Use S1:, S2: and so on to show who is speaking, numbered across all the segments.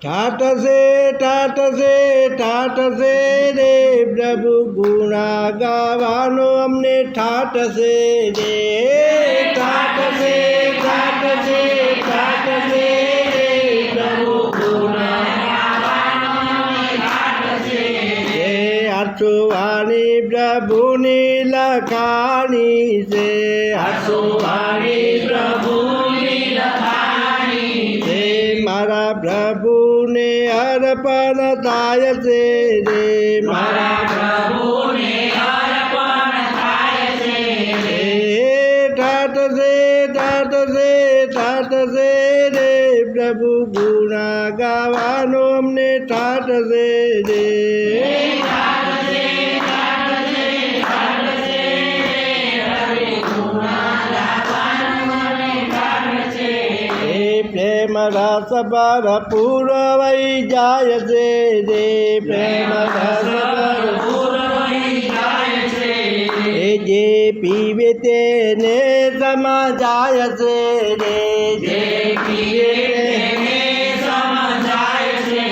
S1: ટાટસે ટાટસે છે રે પ્રભુ ગુણા ગાવાનો અમને ઠાટસે રે. ટાટસે ટાટસે ટાટસે રે પ્રભુ હે હાથો પ્રભુની લખાણી છે. હાથો
S2: પ્રભુની લખાણી
S1: मारा प्रभु ने अर्पण दाय रे मारा
S2: प्रभु ने अर्पण दाय
S1: रे तात से तात से तात से रे। प्रभु गुणा गावानो हमने तात से रे। प्रेम रस पर पूरवई जाय से रे प्रेम रस पर जे पीवे ते ने सम जाय से रे जे पीवे
S2: ने सम जाय से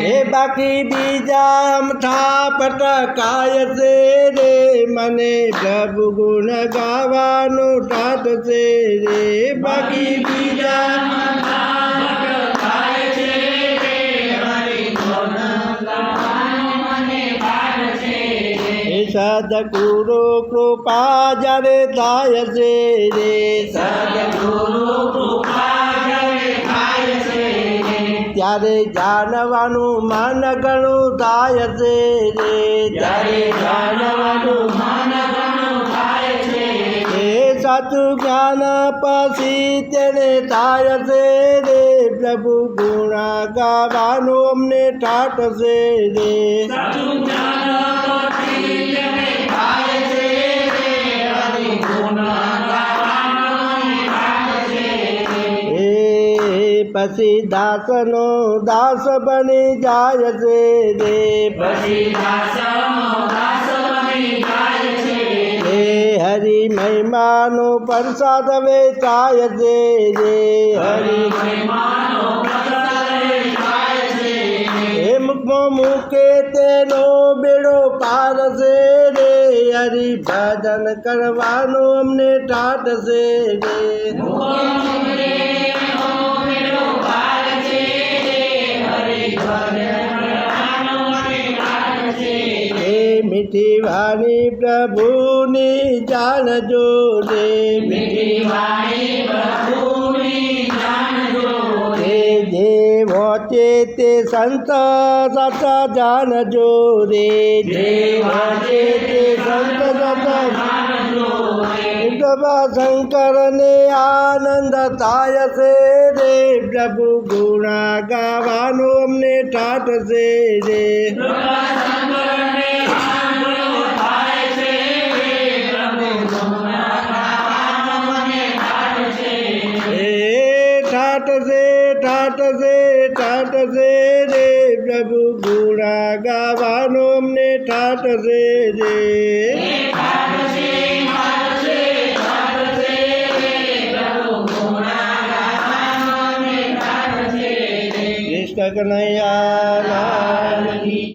S1: जे बाकी बीजा हम था पटकाय से रे मने प्रभु गुण गावानु ठाट से रे बाकी बीजा
S2: ટાટ
S1: કૃપા જરે થાય છે રે. સદગુરુ
S2: કૃપા જ્યારે થાય છે
S1: ત્યારે જાણવાનું મન ઘણું થાય છે રે. ત્યારે જાણવાનું
S2: એ
S1: સાચું જ્ઞાન પછી તેને થાય છે રે. પ્રભુ ગુણા ગાવાનું અમને ઠાટ છે રે. એ પછી દાસનો દાસ બની જાય છે રે. પછી
S2: હે હરિ
S1: મહિમાનો પ્રસાદ વેચાય જે રે હરિ હે મૂકે તેનો બેડો પાર છે રે હરિ ભજન કરવાનો અમને ટાટ છે રે. मिठी वाणी प्रभु ने जान जो दे। मिठी
S2: वाणी प्रभु ने जान जो
S1: दे। देव चेते संत सत जान जो दे। देव चेते संत सत जान
S2: जो
S1: शंकर ने आनंद ताय से रे प्रभु गुणा गावानो हमने ठाट से रे ટાટસે ટાટસે છે રે પ્રભુ ગુણા ગાવાનો અમને ટાટસે રે કૃષ્ણ કનૈયા